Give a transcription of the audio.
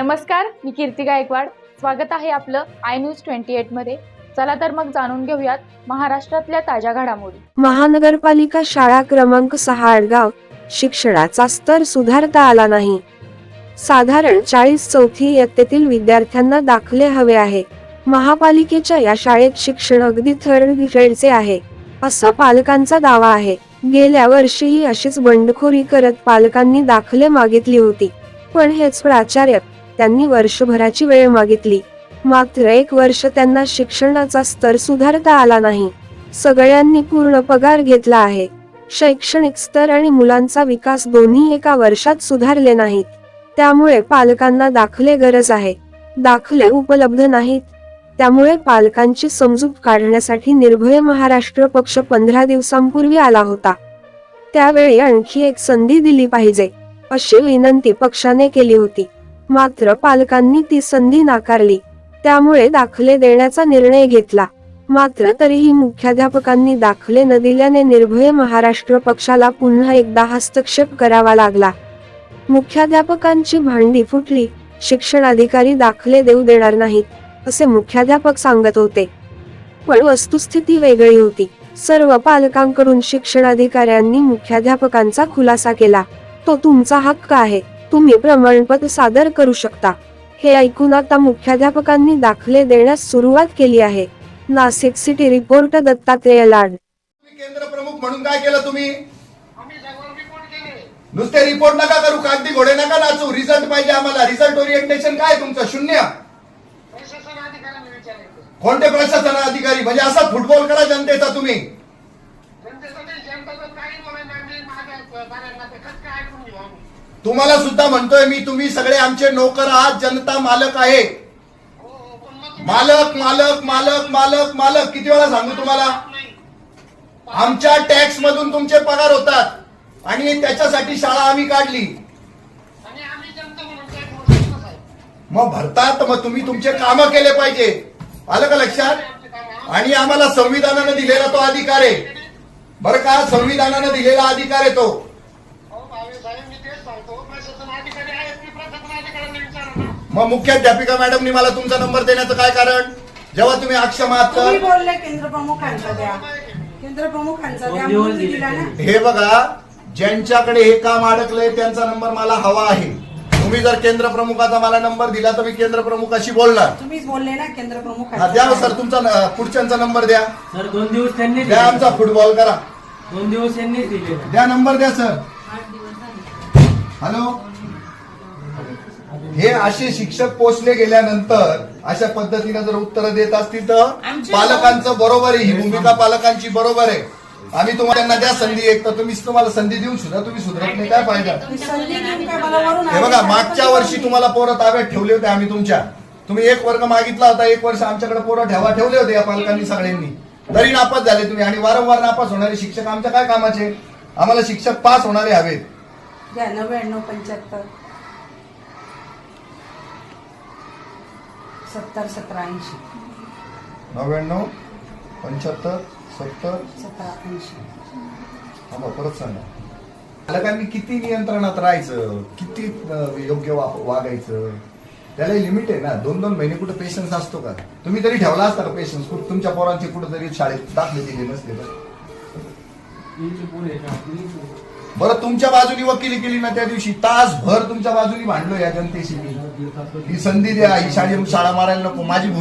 नमस्कार मी कीर्ती गायकवाड. स्वागत आहे आपलं आय न्यूज ट्वेंटी एटमध्ये. चला तर मग जाणून घेऊयात महाराष्ट्रातल्या ताज्या घडामोडी. महानगरपालिका शाळा क्रमांक सहा आडगाव शिक्षणाचा स्तर सुधारता आला नाही. साधारण चाळीस चौथी इयत्तेतील विद्यार्थ्यांना दाखले हवे आहे. महापालिकेच्या या शाळेत शिक्षण अगदी थर्ड ग्रेडचे आहे असा पालकांचा दावा आहे. गेल्या वर्षीही अशीच बंडखोरी करत पालकांनी दाखले मागितली होती पण हेच प्राचार्य त्यांनी वर्षभराची वेळ मागितली. मात्र एक वर्ष त्यांना शिक्षणाचा स्तर सुधारता आला नाही. सगळ्यांनी पूर्ण पगार घेतला आहे. शैक्षणिक स्तर आणि मुलांचा विकास दोन्ही एका वर्षात सुधारले नाहीत. त्यामुळे पालकांना दाखले गरज आहे. दाखले उपलब्ध नाहीत. त्यामुळे पालकांची समजूत काढण्यासाठी निर्भय महाराष्ट्र पक्ष पंधरा दिवसांपूर्वी आला होता. त्यावेळी आणखी एक संधी दिली पाहिजे अशी विनंती पक्षाने केली होती. मात्र पालकांनी ती संधी नाकारली. त्यामुळे दाखले देण्याचा निर्णय घेतला. मात्र तरीही मुख्याध्यापकांनी दाखले न दिल्याने निर्भय महाराष्ट्र पक्षाला पुन्हा एकदा हस्तक्षेप करावा लागला. मुख्याध्यापकांची भांडी फुटली. शिक्षण अधिकारी दाखले देऊ देणार नाहीत असे मुख्याध्यापक सांगत होते. पण वस्तुस्थिती वेगळी होती. सर्व पालकांकडून शिक्षण अधिकाऱ्यांनी मुख्याध्यापकांचा खुलासा केला. तो तुमचा हक्क आहे. तुम्ही प्रमाणपत्र सादर करू शकता. हे ऐकून आता मुख्याध्यापकांनी दाखले देण्यास सुरुवात केली आहे. Nashik city report Dattatreya Lad. तुम्ही केंद्र प्रमुख म्हणून काय केलं तुम्ही? नुसते रिपोर्ट नका करू कागदी घोडे नका नाचू. रिझल्ट पाहिजे आम्हाला. रिझल्ट ओरिएंटेशन काय तुमचं? शून्य. कोणते प्रशासन अधिकारी? म्हणजे असा फुटबॉल करा जनतेचा तुम्ही जनतेचं नाही जनता जर काही बोलायला लागली माझ्या कार्यांना तर कसं काय ऐकून घेऊ आम्ही तुम्हाला सुद्धा म्हणतोय मी तुम्ही सगळे आमचे नोकर आहात जनता मालक आहे. मालक मालक मालक मालक मालक किती वेळा सांगू तुम्हाला? आमच्या टॅक्स मधून तुमचे पगार होतात आणि त्याच्यासाठी शाळा आम्ही काढली. मग भरतात मग तुम्ही तुमचे काम केले पाहिजे. आलं का लक्षात? आणि आम्हाला संविधानानं दिलेला तो अधिकार आहे. बरं का? संविधानानं दिलेला अधिकार आहे तो हो भावे साहेब मी तेच सांगतो प्रशासन अधिकारी आहेत मी प्रशासन अधिकाऱ्यांना विचारा ना मग मुख्याध्यापिका मॅडमनी मला तुमचा नंबर देण्याचं काय कारण? जेव्हा तुम्ही अक्षम आहात तुम्ही तर बोलले केंद्र प्रमुखांचा द्या. केंद्र प्रमुखांचा द्या म्हणून मी दिला ना? हे बघा ज्यांच्याकडे हे काम अडकलंय त्यांचा नंबर मला हवा आहे. तुम्ही जर केंद्र प्रमुखाचा मला नंबर दिला तर मी केंद्र प्रमुखाशी बोलणार. तुम्हीच बोलले ना केंद्र हा, प्रमुखांचा द्या हो सर तुमचा न- पुढच्यांचा नंबर द्या. सर दोन दिवस त्यांनी द्या आमचा फुटबॉल करा. दोन दिवस त्यांनी दिले. द्या नंबर द्या सर. हॅलो? हे असे शिक्षक पोचले गेल्यानंतर अशा पद्धतीने जर उत्तर देत असतील तर पालकांचं बरोबर आहे ही भूमिका पालकांची बरोबर आहे. आम्ही तुम्हाला द्या संधी एक तर तुम्ही तुम्हाला संधी देऊन सुद्धा तुम्ही सुधारत नाही काय फायदा? हे बघा मागच्या वर्षी तुम्हाला पोरं ताब्यात ठेवले होते आम्ही तुमच्या. तुम्ही एक वर्ग मागितला होता एक वर्ष आमच्याकडे पोरं ठेवा ठेवले होते या पालकांनी सगळ्यांनी. तरी नापास झाले तुम्ही आणि वारंवार नापास होणारे शिक्षक आमच्या काय कामाचे? आम्हाला शिक्षक पास होणारे हवेत. नव्याण्णव पंच्याहत्तर. सत्तर सतरा ऐंशी. नव्याण्णव पंच्याहत्तर सत्तर. सतरा ऐंशी. थांबा परत सांगा. पालकांनी किती नियंत्रणात राहायचं? किती अं, योग्य वा- वागायचं? त्याला लिमिट आहे ना. दोन दोन महिने कुठे पेशन्स असतो का? तुम्ही तरी ठेवला असता का पेशन्स कुठं तुमच्या पोरांचे कुठं तरी शाळेत दाखले दिले नसते तर? बरं तुमच्या बाजूनी वकिली केली ना त्या दिवशी. तासभर तुमच्या बाजूनी भांडलो या जनतेशी. मी ही संधी द्या ही शाळे शाळा मारायला नको. माझी भूमिका